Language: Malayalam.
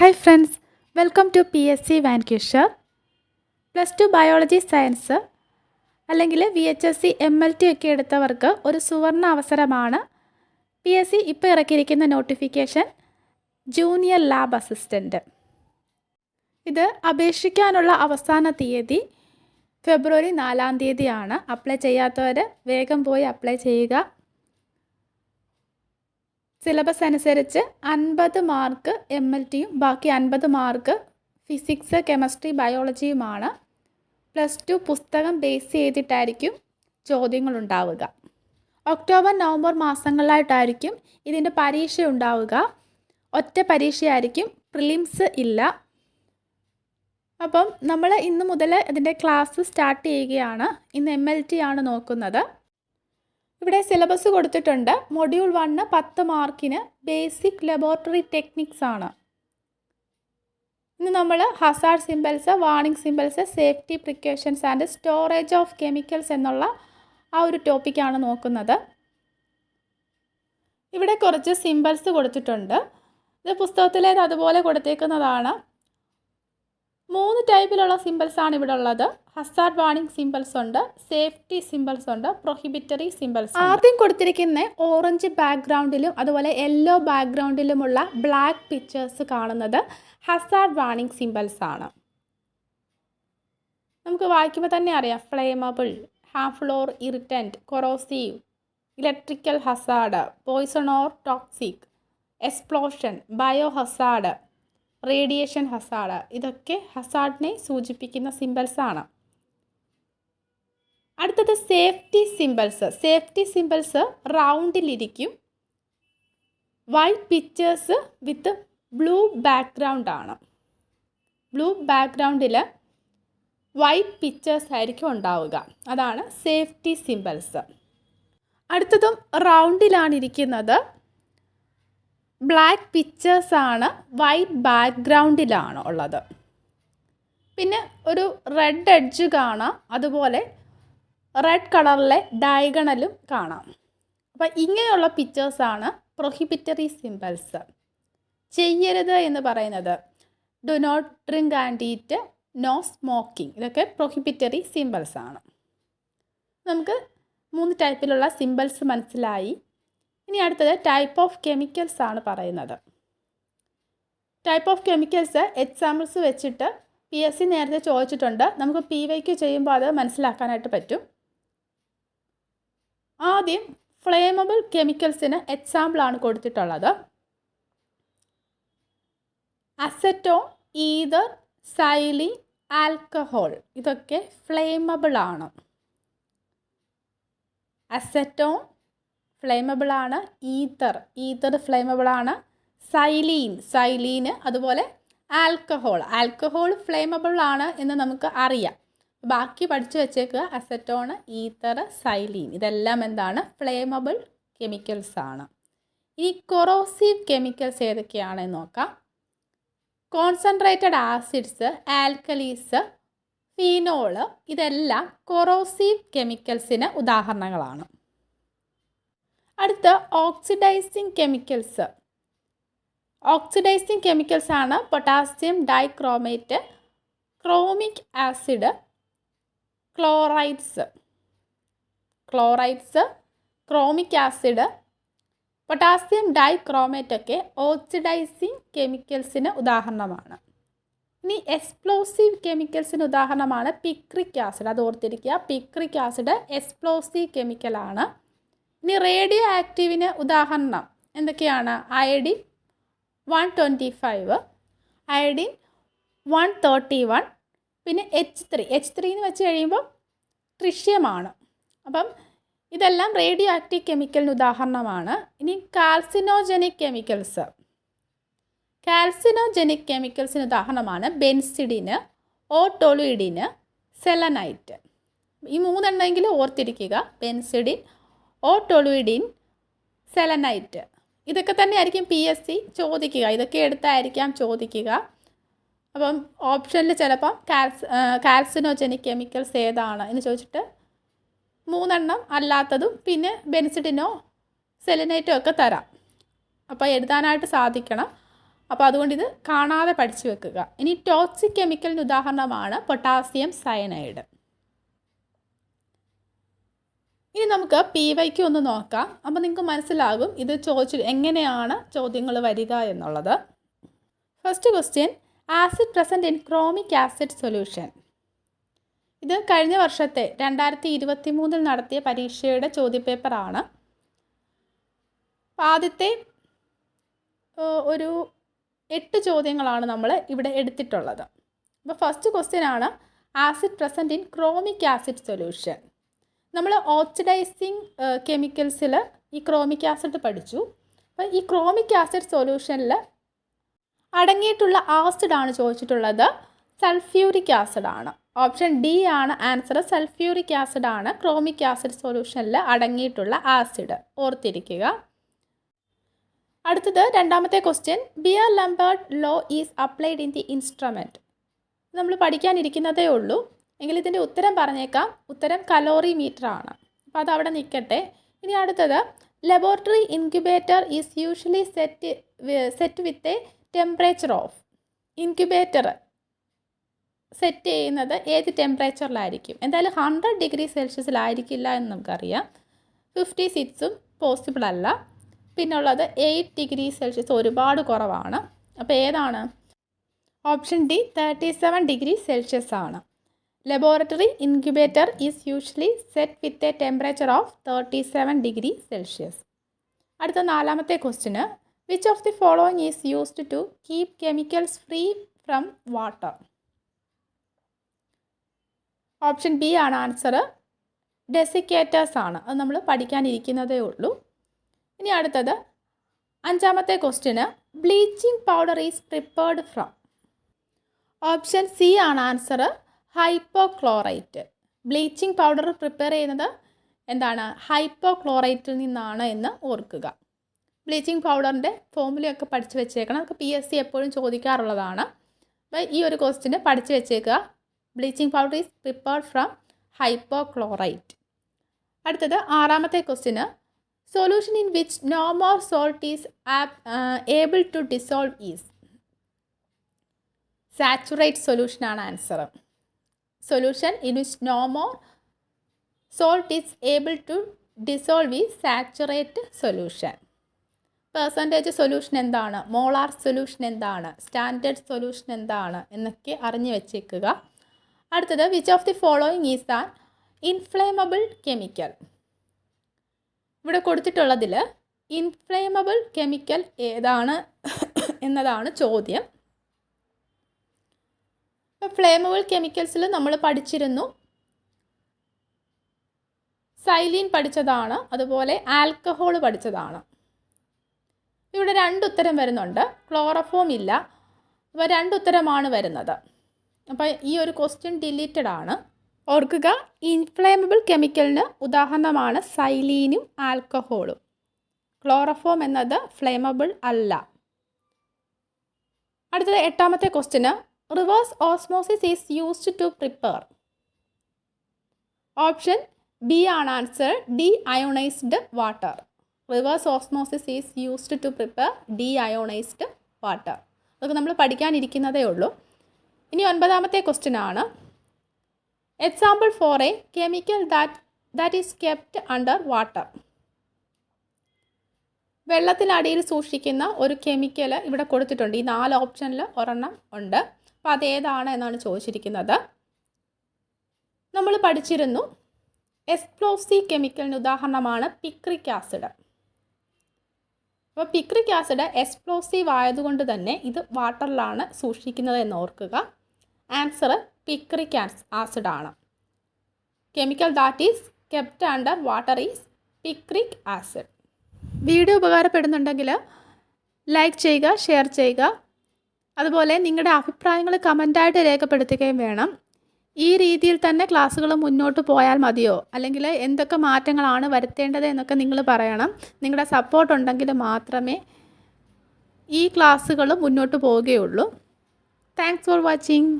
Hi friends welcome to P S C വാൻക്യൂഷർ plus two biology science അല്ലെങ്കിൽ V H S C M L T ഒക്കെ എടുത്തവർക്ക് ഒരു സുവർണ അവസരമാണ് പി എസ് സി ഇപ്പോൾ ഇറക്കിയിരിക്കുന്ന നോട്ടിഫിക്കേഷൻ ജൂനിയർ ലാബ് അസിസ്റ്റന്റ് ഇത് അപേക്ഷിക്കാനുള്ള അവസാന തീയതി ഫെബ്രുവരി നാലാം തീയതിയാണ്. അപ്ലൈ ചെയ്യാത്തവർ വേഗം പോയി അപ്ലൈ ചെയ്യുക. സിലബസ് അനുസരിച്ച് അൻപത് മാർക്ക് എം എൽ ടിയും ബാക്കി അൻപത് മാർക്ക് ഫിസിക്സ് കെമിസ്ട്രി ബയോളജിയുമാണ് പ്ലസ് ടു പുസ്തകം ബേസ് ചെയ്തിട്ടായിരിക്കും ചോദ്യങ്ങൾ ഉണ്ടാവുക. ഒക്ടോബർ നവംബർ മാസങ്ങളിലായിട്ടായിരിക്കും ഇതിന്റെ പരീക്ഷ ഉണ്ടാവുക. ഒറ്റ പരീക്ഷയായിരിക്കും പ്രിലിംസ് ഇല്ല. അപ്പം നമ്മൾ ഇന്ന് മുതൽ ഇതിന്റെ ക്ലാസ് സ്റ്റാർട്ട് ചെയ്യുകയാണ്. ഇന്ന് എം എൽ ടി ആണ് നോക്കുന്നത്. ഇവിടെ സിലബസ് കൊടുത്തിട്ടുണ്ട്. മൊഡ്യൂൾ വണ്ണ് പത്ത് മാർക്കിന് ബേസിക് ലബോറട്ടറി ടെക്നിക്സ് ആണ്. ഇന്ന് നമ്മൾ hazard symbols warning symbols safety precautions and storage of chemicals എന്നുള്ള ആ ഒരു ടോപ്പിക്കാണ് നോക്കുന്നത്. ഇവിടെ കുറച്ച് സിംബൽസ് കൊടുത്തിട്ടുണ്ട്. ഇത് പുസ്തകത്തിലേത് അതുപോലെ കൊടുത്തേക്കുന്നതാണ്. മൂന്ന് ടൈപ്പിലുള്ള സിമ്പിൾസ് ആണ് ഇവിടെ ഉള്ളത്. ഹസാർഡ് വാണിംഗ് സിമ്പിൾസ് ഉണ്ട് സേഫ്റ്റി സിമ്പിൾസ് ഉണ്ട് പ്രൊഹിബിറ്ററി സിമ്പിൾസ് ആദ്യം കൊടുത്തിരിക്കുന്ന ഓറഞ്ച് ബാക്ക്ഗ്രൗണ്ടിലും അതുപോലെ യെല്ലോ ബാക്ക്ഗ്രൗണ്ടിലുമുള്ള ബ്ലാക്ക് പിക്ചേഴ്സ് കാണുന്നത് ഹസാർഡ് വാണിംഗ് സിമ്പിൾസ് ആണ്. നമുക്ക് വായിക്കുമ്പോൾ തന്നെ അറിയാം flammable harmful irritant corrosive electrical hazard poison or toxic explosion bio hazard radiation hazard. ഇതൊക്കെ ഹസാഡിനെ സൂചിപ്പിക്കുന്ന സിംബൽസ് ആണ്. അടുത്തത് safety symbols safety symbols റൗണ്ടിലിരിക്കും white pictures with blue background ആണ്. ബ്ലൂ ബാക്ക്ഗ്രൗണ്ടിൽ വൈറ്റ് പിക്ചേഴ്സ് ആയിരിക്കും ഉണ്ടാവുക. അതാണ് സേഫ്റ്റി സിംബൽസ് അടുത്തതും റൗണ്ടിലാണ് ഇരിക്കുന്നത്. ബ്ലാക്ക് പിക്ചേഴ്സാണ് വൈറ്റ് ബാക്ക്ഗ്രൗണ്ടിലാണ് ഉള്ളത്. പിന്നെ ഒരു റെഡ് എഡ്ജ് കാണാം. അതുപോലെ റെഡ് കളറിലെ ഡയഗണലും കാണാം. അപ്പോൾ ഇങ്ങനെയുള്ള പിക്ചേഴ്സാണ് പ്രൊഹിബിറ്ററി സിമ്പിൾസ് ചെയ്യരുത് എന്ന് പറയുന്നത്. Do not drink and eat no smoking ഇതൊക്കെ പ്രൊഹിബിറ്ററി സിമ്പിൾസ് ആണ്. നമുക്ക് മൂന്ന് ടൈപ്പിലുള്ള സിമ്പിൾസ് മനസ്സിലായി. ഇനി അടുത്തത് ടൈപ്പ് ഓഫ് കെമിക്കൽസ് ആണ് പറയുന്നത്. ടൈപ്പ് ഓഫ് കെമിക്കൽസ് എക്സാമ്പിൾസ് വെച്ചിട്ട് പി എസ് സി നേരത്തെ ചോദിച്ചിട്ടുണ്ട്. നമുക്ക് പി വൈക്ക് ചെയ്യുമ്പോൾ അത് മനസ്സിലാക്കാനായിട്ട് പറ്റും. ആദ്യം ഫ്ലേമബിൾ കെമിക്കൽസിന് എക്സാമ്പിളാണ് കൊടുത്തിട്ടുള്ളത്. അസറ്റോ ഈതർ സൈലി ആൽക്കഹോൾ ഇതൊക്കെ ഫ്ലേമബിൾ ആണ്. അസറ്റോൺ ഫ്ലേമബിൾ ആണ് ഈത്തർ ഈത്തർ ഫ്ലേമബിൾ ആണ് സൈലീൻ സൈലീന് അതുപോലെ ആൽക്കഹോൾ ആൽക്കഹോൾ ഫ്ലേമബിൾ ആണ് എന്ന് നമുക്ക് അറിയാം. ബാക്കി പഠിച്ചു വെച്ചേക്കുക അസറ്റോൺ ഈത്തർ സൈലീൻ ഇതെല്ലാം എന്താണ്? ഫ്ലെയിമബിൾ കെമിക്കൽസ് ആണ്. ഈ കൊറോസീവ് കെമിക്കൽസ് ഏതൊക്കെയാണെന്ന് നോക്കാം. കോൺസെൻട്രേറ്റഡ് ആസിഡ്സ് ആൽക്കലീസ് ഫീനോൾ ഇതെല്ലാം കൊറോസീവ് കെമിക്കൽസിന് ഉദാഹരണങ്ങളാണ്. അടുത്ത ഓക്സിഡൈസിങ് കെമിക്കൽസ് ഓക്സിഡൈസിങ് കെമിക്കൽസ് ആണ് potassium dichromate chromic acid chlorides chlorides chromic acid potassium dichromate ഒക്കെ ഓക്സിഡൈസിങ് കെമിക്കൽസിന് ഉദാഹരണമാണ്. ഇനി എക്സ്പ്ലോസീവ് കെമിക്കൽസിന് ഉദാഹരണമാണ് പിക്രിക് ആസിഡ് അത് ഓർത്തിരിക്കുക പിക്രിക് ആസിഡ് എക്സ്പ്ലോസീവ് കെമിക്കലാണ് ഇനി റേഡിയോ ആക്റ്റീവിന് ഉദാഹരണം. എന്തൊക്കെയാണ്? Iodine one twenty five iodine one thirty one പിന്നെ എച്ച് ത്രീ എച്ച് ത്രീ എന്ന് വെച്ച് കഴിയുമ്പോൾ ട്രിഷ്യമാണ് അപ്പം ഇതെല്ലാം റേഡിയോ ആക്റ്റീവ് കെമിക്കലിന് ഉദാഹരണമാണ്. ഇനി കാൽസിനോജനിക് കെമിക്കൽസ് കാൽസിനോജനിക് കെമിക്കൽസിന് ഉദാഹരണമാണ് ബെൻസിഡിന് ഓട്ടോളുയിഡിന് സെലനൈറ്റ് ഈ മൂന്നെണ്ണമെങ്കിലും ഓർത്തിരിക്കുക. Benzidine orthotoluidine selenite. ഇതൊക്കെ തന്നെയായിരിക്കും പി എസ് സി ചോദിക്കുക. ഇതൊക്കെ എടുത്തായിരിക്കാം ചോദിക്കുക. അപ്പം ഓപ്ഷനിൽ ചിലപ്പം കാൽസ് കാൽസിനോജനിക് കെമിക്കൽസ് ഏതാണ് എന്ന് ചോദിച്ചിട്ട് മൂന്നെണ്ണം അല്ലാത്തതും പിന്നെ ബെൻസിഡിനോ സെലനൈറ്റോ ഒക്കെ തരാം. അപ്പോൾ എഴുതാനായിട്ട് സാധിക്കണം. അപ്പോൾ അതുകൊണ്ട് ഇത് കാണാതെ പഠിച്ചു വെക്കുക. ഇനി ടോക്സിക് കെമിക്കലിന് ഉദാഹരണമാണ് പൊട്ടാസ്യം സയനൈഡ്. ഇനി നമുക്ക് പി വൈക്ക് ഒന്ന് നോക്കാം. അപ്പോൾ നിങ്ങൾക്ക് മനസ്സിലാകും ഇത് ചോദിച്ചു എങ്ങനെയാണ് ചോദ്യങ്ങൾ വരിക എന്നുള്ളത്. First question acid present in chromic acid solution ഇത് കഴിഞ്ഞ വർഷത്തെ രണ്ടായിരത്തി ഇരുപത്തി മൂന്നിൽ നടത്തിയ പരീക്ഷയുടെ ചോദ്യപേപ്പറാണ് ആദ്യത്തെ ഒരു എട്ട് ചോദ്യങ്ങളാണ് നമ്മൾ ഇവിടെ എടുത്തിട്ടുള്ളത്. അപ്പോൾ ഫസ്റ്റ് ക്വസ്റ്റ്യൻ ആണ് acid present in chromic acid solution നമ്മൾ ഓക്സിഡൈസിങ് കെമിക്കൽസിൽ ഈ ക്രോമിക് ആസിഡ് പഠിച്ചു. അപ്പോൾ ഈ ക്രോമിക് ആസിഡ് സൊല്യൂഷനിൽ അടങ്ങിയിട്ടുള്ള ആസിഡാണ് ചോദിച്ചിട്ടുള്ളത്. സൾഫ്യൂരിക് ആസിഡാണ് ഓപ്ഷൻ ഡി ആണ് ആൻസർ സൾഫ്യൂരിക് ആസിഡാണ് ക്രോമിക് ആസിഡ് സൊല്യൂഷനിൽ അടങ്ങിയിട്ടുള്ള ആസിഡ് ഓർത്തിരിക്കുക. അടുത്തത് രണ്ടാമത്തെ question Beer Lambert law is applied in the instrument നമ്മൾ പഠിക്കാനിരിക്കുന്നതേ ഉള്ളൂ. എങ്കിൽ ഇതിന്റെ ഉത്തരം പറഞ്ഞേക്കാം. ഉത്തരം കലോറി മീറ്റർ ആണ് അപ്പോൾ അത് അവിടെ നിൽക്കട്ടെ. ഇനി അടുത്തത് laboratory incubator is usually set set with a temperature of incubator set ചെയ്യുന്നത് ഏത് ടെമ്പറേച്ചറിലായിരിക്കും എന്തായാലും ഹൺഡ്രഡ് ഡിഗ്രി സെൽഷ്യസിലായിരിക്കില്ല എന്ന് നമുക്കറിയാം. ഫിഫ്റ്റി സിക്സും പോസിബിൾ അല്ല. പിന്നുള്ളത് എയ്റ്റ് ഡിഗ്രി സെൽഷ്യസ് ഒരുപാട് കുറവാണ്. അപ്പോൾ ഏതാണ്? Option D thirty seven degree Celsius ആണ്. Laboratory incubator is usually set with a temperature of thirty seven degree Celsius അടുത്ത നാലാമത്തെ question which of the following is used to keep chemicals free from water option B ആണ് ആൻസർ ഡെസിക്കേറ്റേഴ്സ് ആണ്. അത് നമ്മൾ പഠിക്കാനിരിക്കുന്നതേ ഉള്ളൂ. ഇനി അടുത്തത്. അഞ്ചാമത്തെ question bleaching powder is prepared from option C ആണ് answer hypochlorite. Bleaching powder prepare ചെയ്യുന്നത് എന്താണ്? ഹൈപ്പോക്ലോറൈറ്റിൽ നിന്നാണ് എന്ന് ഓർക്കുക. ബ്ലീച്ചിങ് പൗഡറിന്റെ ഫോമുലയൊക്കെ പഠിച്ചു വെച്ചേക്കണം. അതൊക്കെ പി എസ് സി എപ്പോഴും ചോദിക്കാറുള്ളതാണ്. അപ്പോൾ ഈ ഒരു ക്വസ്റ്റിന് പഠിച്ചു വെച്ചേക്കുക. Bleaching powder is prepared from hypochlorite. അടുത്തത് ആറാമത്തെ question. Solution in which no more salt is app able to dissolve is. Saturate സൊല്യൂഷനാണ് answer solution in which no more salt is able to dissolve ഈ സാച്ചുറേറ്റ് സൊല്യൂഷൻ പെർസെന്റേജ് സൊല്യൂഷൻ എന്താണ്? മോളാർ സൊല്യൂഷൻ എന്താണ്? സ്റ്റാൻഡേർഡ് സൊല്യൂഷൻ എന്താണ്? എന്നൊക്കെ അറിഞ്ഞു വെച്ചേക്കുക. അടുത്തത് which of the following is an inflammable chemical ഇവിടെ കൊടുത്തിട്ടുള്ളതിൽ ഇൻഫ്ലേമബിൾ കെമിക്കൽ ഏതാണ്? എന്നതാണ് ചോദ്യം. ഇപ്പോൾ ഫ്ലേമബിൾ കെമിക്കൽസിൽ നമ്മൾ പഠിച്ചിരുന്നു. സൈലീൻ പഠിച്ചതാണ് അതുപോലെ ആൽക്കഹോൾ പഠിച്ചതാണ്. ഇവിടെ രണ്ട് ഉത്തരം വരുന്നുണ്ട്. ക്ലോറഫോം ഇല്ല. അപ്പോൾ രണ്ട് ഉത്തരമാണ് വരുന്നത്. അപ്പോൾ ഈ ഒരു ക്വസ്റ്റ്യൻ ഡിലീറ്റഡ് ആണ്. ഓർക്കുക ഇൻഫ്ലേമബിൾ കെമിക്കലിന് ഉദാഹരണമാണ് സൈലീനും ആൽക്കഹോളും ക്ലോറഫോം എന്നത് ഫ്ലേമബിൾ അല്ല. അടുത്തത് എട്ടാമത്തെ question reverse osmosis is used to prepare. Option B ആണ് answer deionised water. Reverse osmosis is used to prepare deionised water. അതൊക്കെ നമ്മൾ പഠിക്കാനിരിക്കുന്നതേ ഉള്ളൂ. ഇനി ഒൻപതാമത്തെ ക്വസ്റ്റ്യൻ ആണ്. Example for a chemical that that is kept under water വെള്ളത്തിനടിയിൽ സൂക്ഷിക്കുന്ന ഒരു കെമിക്കൽ ഇവിടെ കൊടുത്തിട്ടുണ്ട്. ഈ നാല് ഓപ്ഷനിൽ ഒരെണ്ണം ഉണ്ട്. അപ്പോൾ അതേതാണ് എന്നാണ് ചോദിച്ചിരിക്കുന്നത്. നമ്മൾ പഠിച്ചിരുന്നു എക്സ്പ്ലോസി കെമിക്കലിന് ഉദാഹരണമാണ് പിക്രിക് ആസിഡ്. അപ്പോൾ പിക്രിക് ആസിഡ് എക്സ്പ്ലോസീവ് ആയതുകൊണ്ട് തന്നെ ഇത് വാട്ടറിലാണ് സൂക്ഷിക്കുന്നത് എന്ന് ഓർക്കുക. ആൻസർ പിക്രിക് ആസിഡ് ആണ് chemical that is kept under water is picric acid. Video ഉപകാരപ്പെടുന്നുണ്ടെങ്കിൽ like ചെയ്യുക ഷെയർ ചെയ്യുക അതുപോലെ നിങ്ങളുടെ അഭിപ്രായങ്ങൾ കമന്റായിട്ട് രേഖപ്പെടുത്തുകയും വേണം. ഈ രീതിയിൽ തന്നെ ക്ലാസ്സുകൾ മുന്നോട്ട് പോയാൽ മതിയോ? അല്ലെങ്കിൽ എന്തൊക്കെ മാറ്റങ്ങളാണ് വരുത്തേണ്ടത് എന്നൊക്കെ നിങ്ങൾ പറയണം. നിങ്ങളുടെ സപ്പോർട്ട് ഉണ്ടെങ്കിൽ മാത്രമേ ഈ ക്ലാസ്സുകൾ മുന്നോട്ട് പോവുകയുള്ളൂ. Thanks for watching